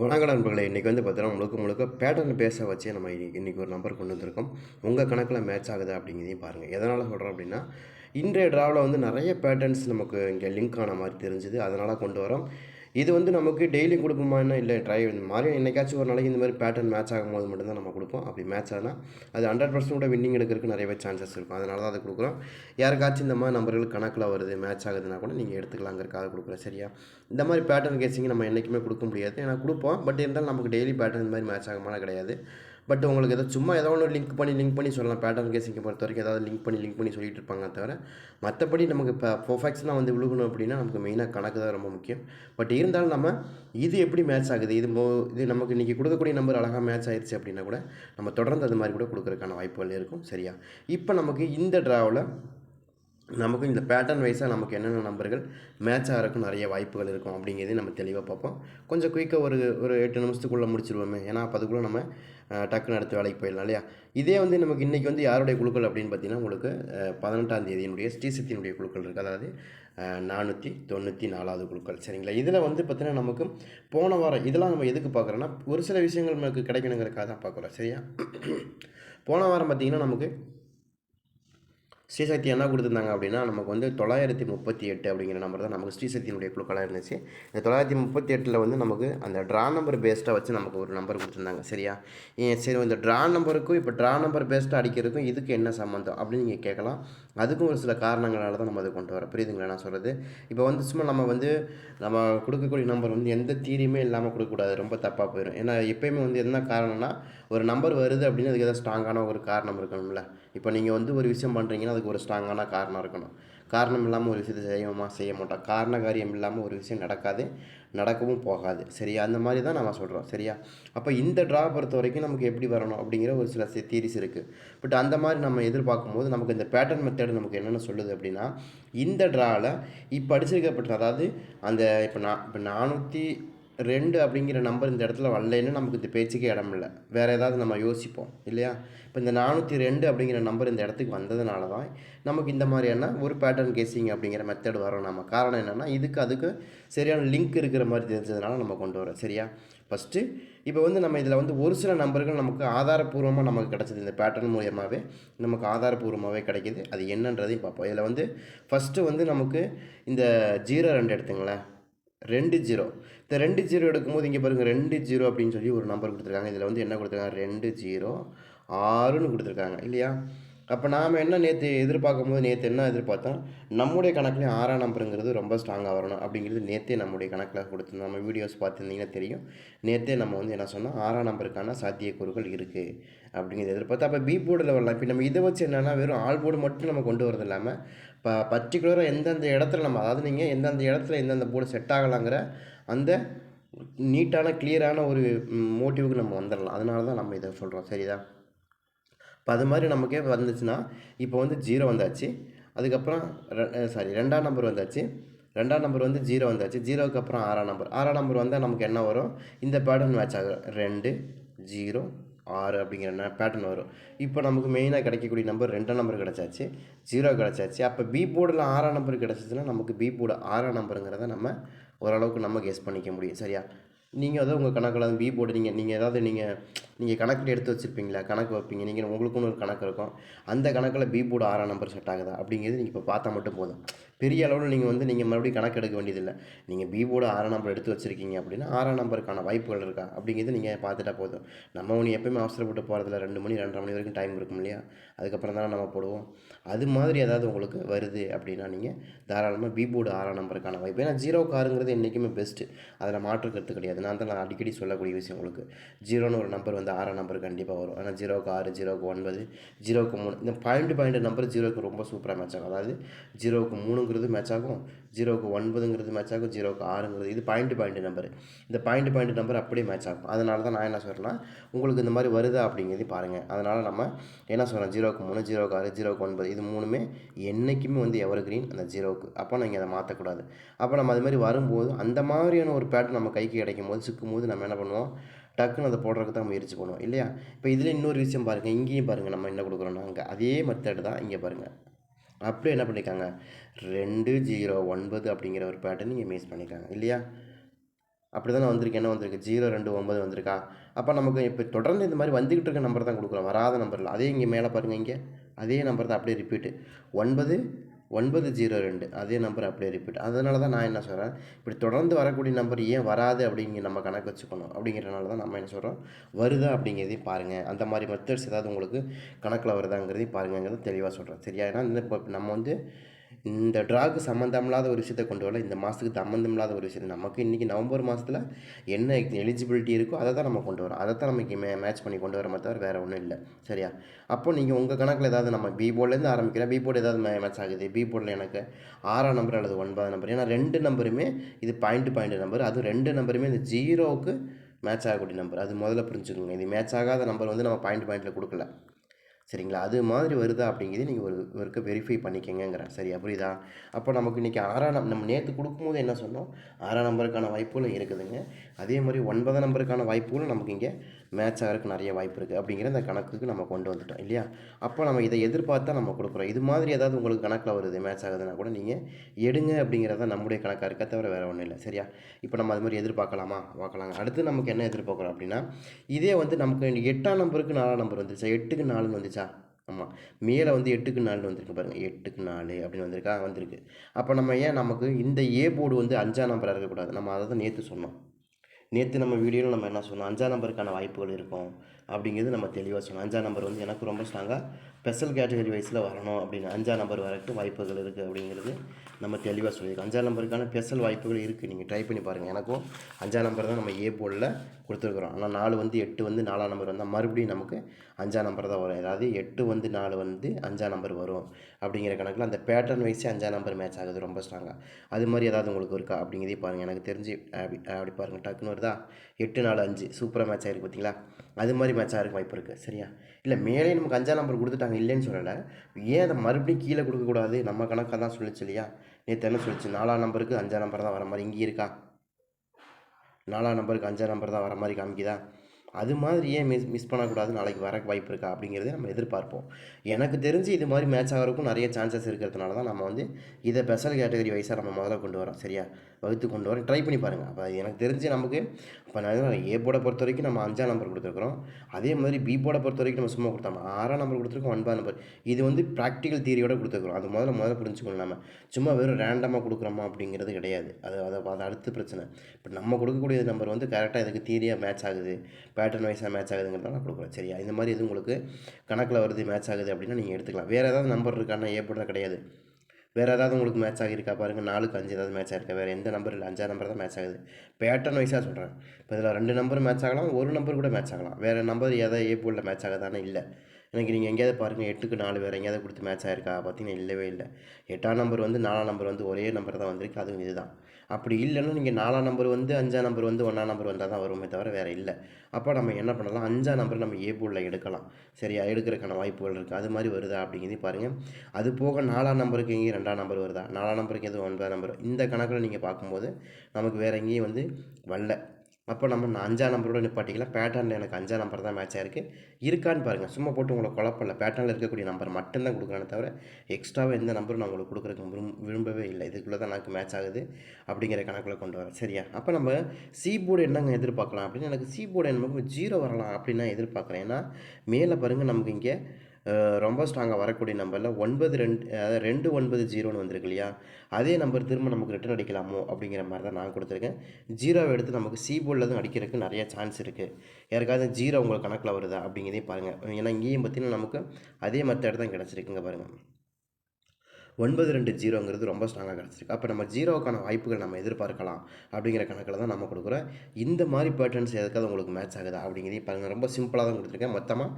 வணக்க நண்பர்களே இன்றைக்கி வந்து பார்த்தீங்கன்னா முழுக்க முழுக்க பேட்டர்ன் பேச வச்சு நம்ம இன்னைக்கு இன்றைக்கி ஒரு நம்பர் கொண்டு வந்திருக்கோம். உங்கள் கணக்கில் மேட்ச் ஆகுதா அப்படிங்கிறதையும் பாருங்கள் எதனால் சொல்கிறோம் அப்படின்னா இன்றைய ட்ராவில் வந்து நிறைய பேட்டர்ன்ஸ் நமக்கு இங்கே லிங்க் ஆன மாதிரி தெரிஞ்சுது. அதனால் கொண்டு வரோம். இது வந்து நமக்கு டெய்லி கொடுப்போமான்னா இல்லை ட்ரை இந்த மாதிரி என்னைக்காச்சும் ஒரு நாளைக்கு இந்த மாதிரி பேட்டர்ன் மேட்ச் ஆகும்போது மட்டும்தான் நம்ம கொடுப்போம். அப்படி மேட்ச் ஆனால் அது ஹண்ட்ரட் பர்சன்ட் வின்னிங் எடுக்கிறதுக்கு நிறையவே சான்சஸ் இருக்கும். அதனால தான் அதை கொடுக்குறோம். யாருக்காச்சும் இந்த மாதிரி நம்பர்கள் கணக்கில் வருது மேட்ச் ஆகுதுன்னா கூட நீங்கள் எடுத்துக்கலாங்கிறக்காக கொடுக்குறேன். சரியா? இந்த மாதிரி பேட்டர்ன் கேசிங் நம்ம என்றைக்குமே கொடுக்க முடியாது. ஏன்னா கொடுப்போம். பட் இருந்தாலும் நமக்கு டெய்லி பேட்டர்ன் இந்த மாதிரி மேட்ச் ஆகுமானா கிடையாது. பட் உங்களுக்கு ஏதோ சும்மா ஏதோ ஒன்று லிங்க் பண்ணி லிங்க் பண்ணி சொல்லலாம். பேட்டர்ன் கேசிங்கை பொறுத்த வரைக்கும் ஏதாவது லிங்க் பண்ணி லிங்க் பண்ணி சொல்லிட்டு இருப்பாங்க தவிர மற்றபடி நமக்கு இப்போ பர்ஃபெக்ஷனாக வந்து விழுகணும் அப்படின்னா நமக்கு மெயினாக கணக்கு தான் ரொம்ப முக்கியம். பட் இருந்தாலும் நம்ம இது எப்படி மேட்ச் ஆகுது? இது மோ இது நமக்கு இன்றைக்கி கொடுக்கக்கூடிய நம்பர் அழகாக மேட்ச் ஆயிடுச்சு அப்படின்னா கூட நம்ம தொடர்ந்து அது மாதிரி கூட கொடுக்குறதுக்கான வாய்ப்புகள் இருக்கும். சரியா? இப்போ நமக்கு இந்த ட்ராவில் நமக்கு இந்த பேட்டர்ன் வைஸாக நமக்கு என்னென்ன நம்பர்கள் மேட்ச் ஆகிறதுக்கும் நிறைய வாய்ப்புகள் இருக்கும் அப்படிங்கிறதையும் நம்ம தெளிவாக பார்ப்போம். கொஞ்சம் குயிக்காக ஒரு ஒரு எட்டு நிமிஷத்துக்குள்ளே முடிச்சிருவோமே. ஏன்னா அப்போ அதுக்குள்ளே நம்ம டக்குன்னு அடுத்த வேலைக்கு போயிடலாம் இல்லையா? இதே வந்து நமக்கு இன்றைக்கி வந்து யாருடைய குழுக்கள் அப்படின்னு பார்த்தீங்கன்னா உங்களுக்கு பதினெட்டாம் தேதியினுடைய ஸ்ரீசக்தியினுடைய குழுக்கள் இருக்குது அதாவது நானூற்றி தொண்ணூற்றி நாலாவது குழுக்கள். சரிங்களா? இதில் வந்து பார்த்தீங்கன்னா நமக்கு போன வாரம் இதெல்லாம் நம்ம எதுக்கு பார்க்குறோன்னா ஒரு சில விஷயங்கள் நமக்கு கிடைக்கணுங்கிறக்காக தான் பார்க்குறோம். சரியா? போன வாரம் பார்த்திங்கன்னா நமக்கு ஸ்ரீசக்தி என்ன கொடுத்துருந்தாங்க அப்படின்னா நமக்கு வந்து தொள்ளாயிரத்தி முப்பத்தி எட்டு அப்படிங்கிற நம்பர் தான் நமக்கு ஸ்ரீசக்தியினுடைய குழுக்களாக இருந்துச்சு. இந்த தொள்ளாயிரத்தி முப்பத்தி எட்டில் வந்து நமக்கு அந்த ட்ரா நம்பர் பேஸ்டாக வச்சு நமக்கு ஒரு நம்பர் கொடுத்துருந்தாங்க. சரியா? சரி இந்த ட்ரா நம்பருக்கும் இப்போ ட்ரா நம்பர் பேஸ்டாக அடிக்கிறதுக்கும் இதுக்கு என்ன சம்மந்தம் அப்படின்னு நீங்கள் கேட்கலாம். அதுக்கும் ஒரு சில காரணங்களால் தான் நம்ம அதை கொண்டு வரோம். புரியுதுங்களா நான் சொல்கிறது இப்போ வந்து சும்மா நம்ம வந்து நம்ம கொடுக்கக்கூடிய நம்பர் வந்து எந்த தீரியுமே இல்லாமல் கொடுக்கக்கூடாது. ரொம்ப தப்பாக போயிடும் ஏன்னா எப்பயுமே வந்து என்ன காரணம்னா ஒரு நம்பர் வருது அப்படின்னு அதுக்கு ஏதாவது ஸ்ட்ராங்கான ஒரு காரணம் இருக்கணும்ல. இப்போ நீங்கள் வந்து ஒரு விஷயம் பண்ணுறீங்கன்னா அதுக்கு ஒரு ஸ்ட்ராங்கான காரணம் இருக்கணும். காரணம் இல்லாமல் ஒரு விஷயத்தை செய்வோமா செய்ய மாட்டோம். காரண காரியம் இல்லாமல் ஒரு விஷயம் நடக்காது. நடக்கவும் போகாது. சரியா? அந்த மாதிரி தான் நம்ம சொல்கிறோம். சரியா? அப்போ இந்த ட்ரா பொறுத்த வரைக்கும் நமக்கு எப்படி வரணும் அப்படிங்கிற ஒரு சில தீரிஸ் இருக்குது பட் அந்த மாதிரி நம்ம எதிர்பார்க்கும் போது நமக்கு இந்த பேட்டர்ன் மெத்தட் நமக்கு என்னென்ன சொல்லுது அப்படின்னா இந்த ட்ராவில் இப்போ அடிச்சிருக்கப்பட்ட அதாவது அந்த இப்போ நான் இப்போ நானூற்றி ரெண்டு அப்படிங்கிற நம்பர் இந்த இடத்துல வரலைன்னு நமக்கு இந்த பேச்சுக்கே இடம் இல்லை. வேறு ஏதாவது நம்ம யோசிப்போம் இல்லையா? இப்போ இந்த நானூற்றி ரெண்டு அப்படிங்கிற நம்பர் இந்த இடத்துக்கு வந்ததுனால தான் நமக்கு இந்த மாதிரியான ஒரு பேட்டர்ன் கேசிங் அப்படிங்கிற மெத்தட் வரும் நம்ம. காரணம் என்னென்னா இதுக்கு அதுக்கு சரியான லிங்க் இருக்கிற மாதிரி தெரிஞ்சதுனால நம்ம கொண்டு வரோம் சரியா? ஃபஸ்ட்டு இப்போ வந்து நம்ம இதில் வந்து ஒரு சில நம்பர்கள் நமக்கு ஆதாரப்பூர்வமாக நமக்கு கிடச்சிது. இந்த பேட்டர்ன் மூலியமாகவே நமக்கு ஆதாரபூர்வமாகவே கிடைக்கிது. அது என்னன்றதையும் பார்ப்போம். இதில் வந்து ஃபஸ்ட்டு வந்து நமக்கு இந்த ஜீரோ ரெண்டு எடுத்துங்களேன். ரெண்டு ஜீரோ. இந்த ரெண்டு ஜீரோ எடுக்கும்போது இங்கே பாருங்கள் ரெண்டு ஜீரோ அப்படின்னு சொல்லி ஒரு நம்பர் கொடுத்துருக்காங்க. இதில் வந்து என்ன கொடுத்துருக்காங்க? ரெண்டு ஜீரோ ஆறுன்னு கொடுத்துருக்காங்க. இல்லையா? அப்போ நாம் என்ன நேற்று எதிர்பார்க்கும் போது நேற்று என்ன எதிர்பார்த்தோம்? நம்முடைய கணக்குலேயும் ஆறாம் நம்பருங்கிறது ரொம்ப ஸ்ட்ராங்காக வரணும் அப்படிங்கிறது நேற்றே நம்முடைய கணக்கில் கொடுத்துருந்தோம். நம்ம வீடியோஸ் பார்த்துருந்தீங்கன்னா தெரியும். நேற்றே நம்ம வந்து என்ன சொன்னால் ஆறாம் நம்பருக்கான சாத்தியக்கூறுகள் இருக்குது அப்படிங்கிறது எதிர்பார்த்து அப்போ பி போர்டில் வரலாம். இப்போ நம்ம இதை வச்சு என்னென்னா வெறும் ஆல் போர்டு மட்டும் நம்ம கொண்டு வரது இல்லாமல் இப்போ பர்டிகுலராக எந்தெந்த இடத்துல நம்ம அதாவது நீங்கள் எந்தெந்த இடத்துல எந்தெந்த போர்டு செட் ஆகலாங்கிற அந்த நீட்டான கிளியரான ஒரு மோட்டிவுக்கு நம்ம வந்துடலாம் அதனால தான் நம்ம இதை சொல்கிறோம் சரிதான் இப்போ அது மாதிரி நமக்கே வந்துச்சுன்னா இப்போ வந்து ஜீரோ வந்தாச்சு. அதுக்கப்புறம் சாரி ரெண்டாம் நம்பர் வந்தாச்சு. ரெண்டாம் நம்பர் வந்து ஜீரோ வந்தாச்சு. ஜீரோக்கு அப்புறம் ஆறாம் நம்பர் ஆறாம் நம்பர் வந்தால் நமக்கு என்ன வரும்? இந்த பேட்டர்ன் மேட்ச் ஆகும். ரெண்டு ஜீரோ ஆறு அப்படிங்கிற பேட்டர்ன் வரும். இப்போ நமக்கு மெயினாக கிடைக்கக்கூடிய நம்பர் ரெண்டாம் நம்பர் கிடச்சாச்சு. ஜீரோ கிடச்சாச்சு. அப்போ பி போர்டில் ஆறாம் நம்பர் கிடச்சிச்சுன்னா நமக்கு பி போர்டு ஆறாம் நம்பருங்கிறத நம்ம ஓரளவுக்கு நம்ம கெஸ் பண்ணிக்க முடியும். சரியா? நீங்கள் அதாவது உங்கள் கணக்கில் பி போர்டு நீங்கள் நீங்கள் ஏதாவது நீங்கள் நீங்கள் கணக்கில் எடுத்து வச்சுருப்பீங்களா? கணக்கு வைப்பீங்க. நீங்கள் உங்களுக்குன்னு ஒரு கணக்கு இருக்கும். அந்த கணக்கில் பி போர்டு ஆறாம் நம்பர் செட் ஆகுதா? அப்படிங்கிறது நீங்கள் இப்போ பார்த்தா மட்டும் போதும். பெரிய அளவில் நீங்கள் வந்து நீங்கள் மறுபடியும் கணக்கு எடுக்க வேண்டியதில்லை. நீங்கள் பி போர்டு ஆறாம் நம்பர் எடுத்து வச்சுருக்கீங்க அப்படின்னா ஆறாம் நம்பருக்கான வாய்ப்புகள் இருக்கா? அப்படிங்கிறது நீங்கள் பார்த்துட்டா போதும். நம்ம ஒன்று எப்பயுமே அவசரப்பட்டு போகிறதுல ரெண்டு மணி ரெண்டரை மணி வரைக்கும் டைம் இருக்கும் இல்லையா? அதுக்கப்புறம் தானே நம்ம போடுவோம். அது மாதிரி ஏதாவது உங்களுக்கு வருது அப்படின்னா நீங்கள் தாராளமாக பி போர்டு ஆறாம் நம்பருக்கான வாய்ப்பு. ஏன்னா ஜீரோ காருங்கிறது என்றைக்குமே பெஸ்ட்டு அதில் மாற்றுக்கிறது கிடையாது. நான் தான் நான் அடிக்கடி சொல்லக்கூடிய விஷயம் உங்களுக்கு. ஜீரோன்னு ஒரு நம்பர் வந்து ஆறாம் நம்பர் கண்டிப்பாக வரும். ஆனால் ஜீரோக்கு ஆறு ஜீரோக்கு ஒன்பது ஜீரோக்கு மூணு இந்த பாயிண்ட் பாயிண்ட் நம்பர் ஜீரோக்கு ரொம்ப சூப்பராக மேட்ச் ஆகும். அதாவது ஜீரோக்கு மூணுங்கிறது மேட்ச் ஆகும் ஜீரோக்கு ஒன்பதுங்கிறது மேட்ச் ஆகும் ஜீரோக்கு ஆறுங்கிறது. இது பாயிண்ட் பாயிண்ட் நம்பர் இந்த பாயிண்ட் பாயிண்ட் நம்பர் அப்படியே மேட்ச் ஆகும். அதனால தான் நான் என்ன சொல்கிறேன்னா உங்களுக்கு இந்த மாதிரி வருதா அப்படிங்கிறது பாருங்கள் அதனால் நம்ம என்ன சொல்கிறோம் ஜீரோக்கு மூணு ஜீரோக்கு ஆறு ஜீரோக்கு ஒன்பது. இது மூணுமே என்றைக்குமே வந்து எவர் கிரீன் அந்த ஜீரோக்கு அப்போ நீங்கள் அதை மாற்றக்கூடாது அப்போ நம்ம அது மாதிரி வரும்போது அந்த மாதிரியான ஒரு பேட்டர்ன் நம்ம கைக்கு கிடைக்கும் போது சிக்கும் போது நம்ம என்ன பண்ணுவோம்? டக்குன்னு அதை போடுறதுக்கு தான் முயற்சி பண்ணுவோம். இல்லையா? இப்போ இதில் இன்னொரு விஷயம் பாருங்கள் இங்கேயும் பாருங்கள் நம்ம என்ன கொடுக்குறோன்னா அங்கே அதே மெத்தட் தான் இங்கே பாருங்கள் அப்படியே என்ன பண்ணியிருக்காங்க ரெண்டு ஜீரோ ஒன்பது அப்படிங்கிற ஒரு பேட்டர்ன் இங்கே மிஸ் பண்ணியிருக்காங்க இல்லையா? அப்படி தானே வந்திருக்கு. என்ன வந்திருக்கு? ஜீரோ ரெண்டு ஒம்பது வந்திருக்கா? அப்போ நமக்கு இப்போ தொடர்ந்து இந்த மாதிரி வந்துக்கிட்டு இருக்க நம்பர் தான் கொடுக்குறோம். வராத நம்பரில் அதே இங்கே மேலே பாருங்கள் இங்கே. அதே நம்பர் தான் அப்படியே ரிப்பீட்டு ஒன்பது ஒன்பது ஜீரோ ரெண்டு. அதே நம்பர் அப்படியே ரிப்பீட் அதனால தான் நான் என்ன சொல்கிறேன் இப்படி தொடர்ந்து வரக்கூடிய நம்பர் ஏன் வராது அப்படிங்கிற நம்ம கணக்கு வச்சுக்கணும். அப்படிங்கிறனால தான் நம்ம என்ன சொல்கிறோம் வருதா அப்படிங்கிறதையும் பாருங்கள் அந்த மாதிரி மெத்தட்ஸ் ஏதாவது உங்களுக்கு கணக்கில் வருதாங்கிறதையும் பாருங்கிறத தெளிவாக சொல்கிறேன் சரியா? ஏன்னா இந்த இப்போ நம்ம வந்து இந்த ட்ராக்கு சம்மந்தமில்லாத ஒரு விஷயத்தை கொண்டு வரல. இந்த மாதத்துக்கு சம்மந்தம் இல்லாத ஒரு விஷயத்தை. நமக்கு இன்றைக்கி நவம்பர் மாதத்தில் என்ன எலிஜிபிலிட்டி இருக்கோ அதை தான் நம்ம கொண்டு வரோம். அதை தான் நமக்கு மே மேட்ச் பண்ணி கொண்டு வர தவிர வேறு ஒன்றும் இல்லை. சரியா? அப்போ நீங்கள் உங்கள் கணக்கில் ஏதாவது நம்ம பி போர்ட்லேருந்து ஆரம்பிக்கிறேன். பி போர்டு ஏதாவது மேட்ச் ஆகுது. பி போர்டில் எனக்கு ஆறாம் நம்பர் அல்லது ஒன்பதாம் நம்பர் ஏன்னா ரெண்டு நம்பருமே இது பாயிண்ட் பாயிண்ட் நம்பர் அது ரெண்டு நம்பருமே இந்த ஜீரோவுக்கு மேட்ச் ஆகக்கூடிய நம்பர் அது முதல்ல புரிஞ்சுக்கோங்க. இது மேட்ச் ஆகாத நம்பர் வந்து நம்ம பாயிண்ட் பாயிண்டில் கொடுக்கல. சரிங்களா? அது மாதிரி வருதா அப்படிங்கிறது நீங்கள் ஒரு ஒருக்க வெரிஃபை பண்ணிக்கங்கிறேன் சரியா? புரியுதா? அப்போ நமக்கு இன்றைக்கி ஆறாம் நம் நம்ம நேற்று கொடுக்கும்போது என்ன சொன்னோம்? ஆறாம் நம்பருக்கான வாய்ப்புகளும் இருக்குதுங்க. அதே மாதிரி ஒன்பதாம் நம்பருக்கான வாய்ப்புகளும் நமக்கு இங்கே மேட்ச் ஆகிறதுக்கு நிறைய வாய்ப்பு இருக்குது அப்படிங்கிற இந்த கணக்குக்கு நம்ம கொண்டு வந்துட்டோம் இல்லையா? அப்போ நம்ம இதை எதிர்பார்த்தா நம்ம கொடுக்குறோம். இது மாதிரி ஏதாவது உங்களுக்கு கணக்கில் வருது மேட்ச் ஆகுதுன்னா கூட நீங்கள் எடுங்க அப்படிங்கிறத நம்முடைய கணக்காக இருக்க தவிர வேறு ஒன்றும் இல்லை சரியா? இப்போ நம்ம அது மாதிரி எதிர்பார்க்கலாமா? பார்க்கலாங்க. அடுத்து நமக்கு என்ன எதிர்பார்க்குறோம் அப்படின்னா இதே வந்து நமக்கு எட்டாம் நம்பருக்கு நாலாம் நம்பர் வந்துச்சா எட்டுக்கு நாலுன்னு வந்துச்சா? ஆமாம் மேலே வந்து எட்டுக்கு நாலு வந்திருக்கு பாருங்கள் எட்டுக்கு நாலு அப்படின்னு வந்திருக்கா? வந்திருக்கு. அப்போ நம்ம ஏன் நமக்கு இந்த ஏ போர்டு வந்து அஞ்சாம் நம்பராக இருக்கக்கூடாது? நம்ம அதை தான் நேற்று சொன்னோம். நேற்று நம்ம வீடியோவில் நம்ம என்ன சொன்னோம்? அஞ்சாம் நம்பருக்கான வாய்ப்புகள் இருக்கும். அப்படிங்கிறது நம்ம தெளிவாக சொன்னோம் அஞ்சாம் நம்பர் வந்து எனக்கு ரொம்ப ஸ்ட்ராங்காக ஸ்பெஷல் கேட்டகரி வைஸில் வரணும் அப்படின்னு அஞ்சாம் நம்பர் வரக்கு வாய்ப்புகள் இருக்குது அப்படிங்கிறது நம்ம தெளிவாக சொல்லியிருக்கோம். அஞ்சாம் நம்பருக்கான ஸ்பெஷல் வாய்ப்புகள் இருக்குது நீங்கள் ட்ரை பண்ணி பாருங்கள் எனக்கும் அஞ்சாம் நம்பர் தான் நம்ம ஏ போர்டில் கொடுத்துருக்குறோம். ஆனால் நாலு வந்து எட்டு வந்து நாலாம் நம்பர் வந்தால் மறுபடியும் நமக்கு அஞ்சாம் நம்பர் தான் வரும். அதாவது எட்டு வந்து நாலு வந்து அஞ்சாம் நம்பர் வரும். அப்படிங்கிற கணக்கில் அந்த பேட்டர்ன் வைஸே அஞ்சாம் நம்பர் மேட்ச் ஆகுது ரொம்ப ஸ்ட்ராங்காக அது மாதிரி ஏதாவது உங்களுக்கு இருக்கா? அப்படிங்கிறதே பாருங்கள் எனக்கு தெரிஞ்சு அப்படி அப்படி பாருங்கள் டக்குன்னு வருதா? எட்டு நாலு அஞ்சு. சூப்பராக மேட்ச் ஆகிருக்கு பார்த்தீங்களா அது மாதிரி மேட்ச் ஆகிறதுக்கு வாய்ப்பு இருக்குது சரியா? இல்லை மேலே நமக்கு அஞ்சாம் நம்பர் கொடுத்துட்டாங்க இல்லைன்னு சொல்லலை. ஏன் அதை மறுபடியும் கீழே கொடுக்கக்கூடாது நம்ம கணக்காக தான் சொல்லிச்சு இல்லையா? நேற்று என்ன சொல்லிச்சு? நாலாம் நம்பருக்கு அஞ்சாம் நம்பர் தான் வர மாதிரி இங்கே இருக்கா? நாலாம் நம்பருக்கு அஞ்சாம் நம்பர் தான் வர மாதிரி காமிக்குதா? அது மாதிரி ஏன் மிஸ் மிஸ் பண்ணக்கூடாது? நாளைக்கு வர வாய்ப்பு இருக்கா? அப்படிங்கிறத நம்ம எதிர்பார்ப்போம். எனக்கு தெரிஞ்சு இது மாதிரி மேட்ச் ஆகிறதுக்கும் நிறைய சான்சஸ் இருக்கிறதுனால தான் நம்ம வந்து இதை ஸ்பெஷல் கேட்டகரி வைஸாக நம்ம முதல்ல கொண்டு வரோம் சரியா? வகுத்து கொண்டு வர ட்ரை பண்ணி பாருங்கள் அப்போ எனக்கு தெரிஞ்சு நமக்கு இப்போ நான் ஏ போர்டை பொறுத்த வரைக்கும் நம்ம அஞ்சாம் நம்பர் கொடுத்துருக்குறோம். அதே மாதிரி பி போர்டை பொறுத்த வரைக்கும் நம்ம சும்மா கொடுத்தோம் ஆறாம் நம்பர் கொடுத்துருக்கோம் ஒன்பதாம் நம்பர் இது வந்து ப்ராக்டிக்கல் தீரியோட கொடுத்துருக்குறோம். அது முதல்ல முதல்ல புரிஞ்சுக்கணும் நம்ம. சும்மா வெறும் ரேண்டமாக கொடுக்குறோமா அப்படிங்கிறது கிடையாது. அது அதை அது அடுத்த பிரச்சனை. இப்போ நம்ம கொடுக்கக்கூடிய நம்பர் வந்து கரெக்டாக இதுக்கு தீரியாக மேட்ச் ஆகுது. பேட்டர்ன் வைஸாக மேட்ச் ஆகுதுங்கிறத நான் கொடுக்குறேன். சரியா? இந்த மாதிரி எதுவும் உங்களுக்கு கணக்கில் வருது மேட்ச் ஆகுது அப்படின்னா நீங்கள் எடுத்துக்கலாம். வேறு ஏதாவது நம்பர் இருக்கான்னா ஏ கிடையாது. வேறு ஏதாவது உங்களுக்கு மேட்ச் ஆகியிருக்கா பாருங்கள் நாலுக்கு அஞ்சு ஏதாவது மேட்ச் ஆகிருக்கா வேறு எந்த நம்பர் இல்லை. அஞ்சாம் நம்பர் தான் மேட்ச் ஆகுது. பேட்டர்ன் வைஸாக சொல்கிறேன் இப்போ இதில் ரெண்டு நம்பர் மேட்ச் ஆகலாம். ஒரு நம்பர் கூட மேட்ச் ஆகலாம். வேறு நம்பர் எதாவது ஏ போர்டில் மேட்ச் ஆகுதானே இல்லை. எனக்கு நீங்கள் எங்கேயாவது பாருங்கள் எட்டுக்கு நாலு வேறு எங்கேயாவது கொடுத்து மேட்ச் ஆயிருக்கா? பார்த்தீங்கன்னா இல்லவே இல்லை. எட்டாம் நம்பர் வந்து நாலாம் நம்பர் வந்து ஒரே நம்பர் தான் வந்திருக்கு. அதுவும் இதுதான். அப்படி இல்லைன்னா நீங்கள் நாலாம் நம்பர் வந்து அஞ்சாம் நம்பர் வந்து ஒன்றாம் நம்பர் வந்தால் தான் வருமே தவிர வேறு இல்லை. அப்போ நம்ம என்ன பண்ணலாம்? அஞ்சாம் நம்பர் நம்ம ஏ போர்டில் எடுக்கலாம். சரியா? எடுக்கிறதுக்கான வாய்ப்புகள் இருக்குது அது மாதிரி வருதா அப்படிங்கிறது பாருங்கள் அது போக நாலாம் நம்பருக்கு எங்கேயும் ரெண்டாம் நம்பர் வருதா? நாலாம் நம்பருக்கு எதுவும் ஒன்பதாம் நம்பர் இந்த கணக்கில் நீங்கள் பார்க்கும்போது நமக்கு வேறு எங்கேயும் வந்து வரல. அப்போ நம்ம நான் அஞ்சாம் நம்பரோட நிப்பாட்டிக்கலாம் பேட்டர்னில் எனக்கு அஞ்சாம் நம்பர் தான் மேட்ச் ஆயிருக்கு. இருக்கான்னு பாருங்கள் சும்மா போட்டு உங்களை குழப்பல பேட்டர்னில் இருக்கக்கூடிய நம்பர் மட்டும்தான் கொடுக்குறேன்னு தவிர எக்ஸ்ட்ராவாக எந்த நம்பரும் நான் உங்களுக்கு கொடுக்குறதுக்கு விரும் விரும்பவே இல்லை. இதுக்குள்ளே தான் எனக்கு மேட்ச் ஆகுது அப்படிங்கிற கணக்கில் கொண்டு வரேன் சரியா? அப்போ நம்ம சி போர்டு என்னங்க எதிர்பார்க்கலாம் அப்படின்னு எனக்கு சி போர்டு என்ன ஜீரோ வரலாம் அப்படின்னு நான் எதிர்பார்க்குறேன். ஏன்னா மேலே பாருங்கள் நமக்கு இங்கே ரொம்ப ஸ்ட்ராங்காக வரக்கூடிய நம்பரில் ஒன்பது ரெண்டு அதாவது ரெண்டு ஒன்பது ஜீரோன்னு வந்திருக்கு இல்லையா? அதே நம்பர் திரும்ப நமக்கு ரிட்டர்ன் அடிக்கலாமோ அப்படிங்கிற மாதிரி தான் நான் கொடுத்துருக்கேன். ஜீரோவை எடுத்து நமக்கு சி போர்டில் தான் அடிக்கிறதுக்கு நிறைய சான்ஸ் இருக்குது யாருக்காவது ஜீரோ உங்களுக்கு கணக்கில் வருதா அப்படிங்கிறதையும் பாருங்கள் ஏன்னா இங்கேயும் பார்த்தீங்கன்னா நமக்கு அதே மெத்தட் தான் கிடச்சிருக்குங்க பாருங்கள் ஒன்பது ரெண்டு ஜீரோங்கிறது ரொம்ப ஸ்ட்ராங்காக கிடச்சிருக்கு. அப்போ நம்ம ஜீரோவுக்கான வாய்ப்புகள் நம்ம எதிர்பார்க்கலாம் அப்படிங்கிற கணக்கில் தான் நம்ம கொடுக்குறோம் இந்த மாதிரி பேட்டர்ன்ஸ் எதுக்காவது உங்களுக்கு மேட்ச் ஆகுதா அப்படிங்கிறதையும் பாருங்கள் ரொம்ப சிம்பிளாக தான் கொடுத்துருக்கேன். மொத்தமாக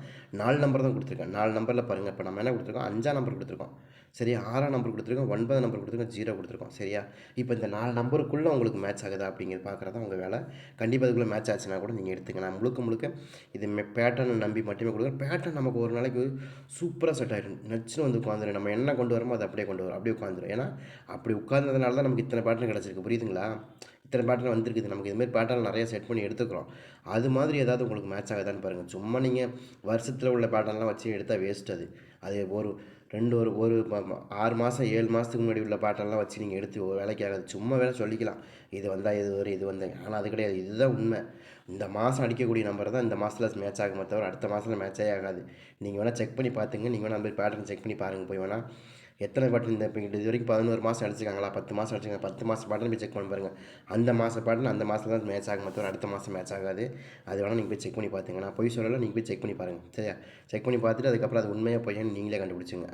நாலு நம்பர் தான் கொடுத்துருக்கேன். நாலு நம்பரில் பாருங்கள் இப்போ நம்ம என்ன கொடுத்துருக்கோம்? அஞ்சாம் நம்பர் கொடுத்துருக்கோம். சரியா ஆறாம் நம்பர் கொடுத்துருக்கோம் ஒன்பது நம்பர் கொடுத்துருக்கோம் ஜீரோ கொடுத்துருக்கோம் சரியா? இப்போ இந்த நாலு நம்பருக்குள்ளே உங்களுக்கு மேட்ச் ஆகுதா அப்படிங்கிறது பார்க்குறது உங்கள் வேலை. கண்டிப்பாக அதுக்குள்ளே மேட்ச் ஆச்சுன்னா கூட நீங்கள் எடுத்துங்க நான் முழுக்க முழுக்க இது பேட்டர்னை நம்பி மட்டுமே கொடுக்குறேன் பேட்டர்ன் நமக்கு ஒரு நாளைக்கு சூப்பராக செட் ஆகிடும் நச்சுன்னு வந்து உட்காந்துரும். நம்ம என்ன கொண்டு வரமோ அதை அப்படியே கொண்டு வரும். அப்படியே உட்காந்துரும். ஏன்னா அப்படி உட்காந்ததுனால தான் நமக்கு இத்தனை பேட்டர்ன் கிடச்சிருக்கு. புரியுதுங்களா? இத்தனை பேட்டர்ன் வந்திருக்குது. நமக்கு இதுமாதிரி பேட்டர்ன் நிறைய செட் பண்ணி எடுத்துக்கிறோம். அது மாதிரி ஏதாவது உங்களுக்கு மேட்ச் ஆகுதான்னு பாருங்கள் சும்மா நீங்கள் வருஷத்தில் உள்ள பேட்டர்ன்லாம் வச்சு எடுத்தால் வேஸ்ட் அது. அது ஒரு ரெண்டு ஒரு ஒரு ஆறு மாதம் ஏழு மாதத்துக்கு முன்னாடி உள்ள பாட்டெல்லாம் வச்சு நீங்கள் எடுத்து ஒரு வேலைக்கு ஆகாது. சும்மா வேலை சொல்லிக்கலாம். இது வந்தால் இது வரும் இது வந்தால் ஆனால் அது கிடையாது. இதுதான் உண்மை. இந்த மாதம் அடிக்கக்கூடிய நம்பர் தான் இந்த மாதத்தில் மேட்ச் ஆகுமே தவிர அடுத்த மாதத்தில் மேட்சே ஆகாது. நீங்கள் வேணால் செக் பண்ணி பார்த்துங்க நீங்கள் வேணால் அந்த பேட்டர்ன் செக் பண்ணி பாருங்கள் போய் வேணால் எத்தனை பாட்டில் இந்த இப்போ இது வரைக்கும் பதினோரு மாதம் அடிச்சிருக்காங்களா? பத்து மாதம் அடிச்சிருக்காங்க. பத்து மாதம் பாட்டில் போய் செக் பண்ணி பாருங்கள் அந்த மாத பாட்டில் அந்த மாதத்தில் தான் மேட்ச் ஆகும் மற்ற அடுத்த மாதம் மேட்ச் ஆகாது. அது வேணால் நீங்கள் போய் செக் பண்ணி பார்த்துங்க நான் போய் சொல்லலை நீங்கள் போய் செக் பண்ணி பாருங்கள் சரியா? செக் பண்ணி பார்த்துட்டு அதுக்கப்புறம் அது உண்மையாக பொய்யான்னு நீங்களே கண்டுபிடிச்சிங்க.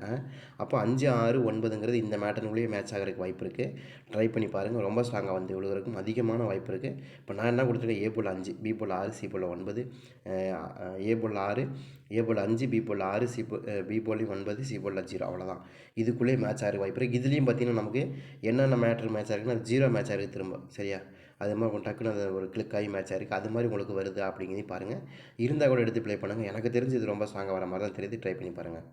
அப்போ அஞ்சு ஆறு ஒன்பதுங்கிறது இந்த மேட்டர்னுள்ளேயே மேட்ச் ஆகிறதுக்கு வாய்ப்பு இருக்குது ட்ரை பண்ணி பாருங்கள் ரொம்ப ஸ்ட்ராங்காக வந்து விழுகிறதுக்கும் அதிகமான வாய்ப்பு இருக்குது இப்போ நான் என்ன கொடுத்துருக்கேன் ஏ போல் அஞ்சு பி போல் ஆறு சி போல் ஒன்பது ஏ போல் ஆறு ஏ போல் அஞ்சு பி போல் ஆறு சி போ பி போல் ஒன்பது சி போல் ஜீரோ. அவ்வளோதான் இதுக்குள்ளேயே மேட்ச் ஆகிற வாய்ப்பு இருக்குது இதுலேயும் பார்த்தீங்கன்னா நமக்கு என்னென்ன மேட்ரு மேட்ச் ஆகிருக்குன்னா அது ஜீரோ மேட்ச் ஆகிருக்கு திரும்ப சரியா? அது மாதிரி உங்களுக்கு டக்குன்னு அது ஒரு கிளிக் ஆகி மேட்ச் ஆகிருக்கு அது மாதிரி உங்களுக்கு வருது அப்படிங்கிறதையும் பாருங்கள் இருந்தால் கூட எடுத்து ப்ளே பண்ணுங்கள் எனக்கு தெரிஞ்சு இது ரொம்ப ஸ்ட்ராங்காக வர மாதிரி தான் தெரியுது. ட்ரை பண்ணி பாருங்கள்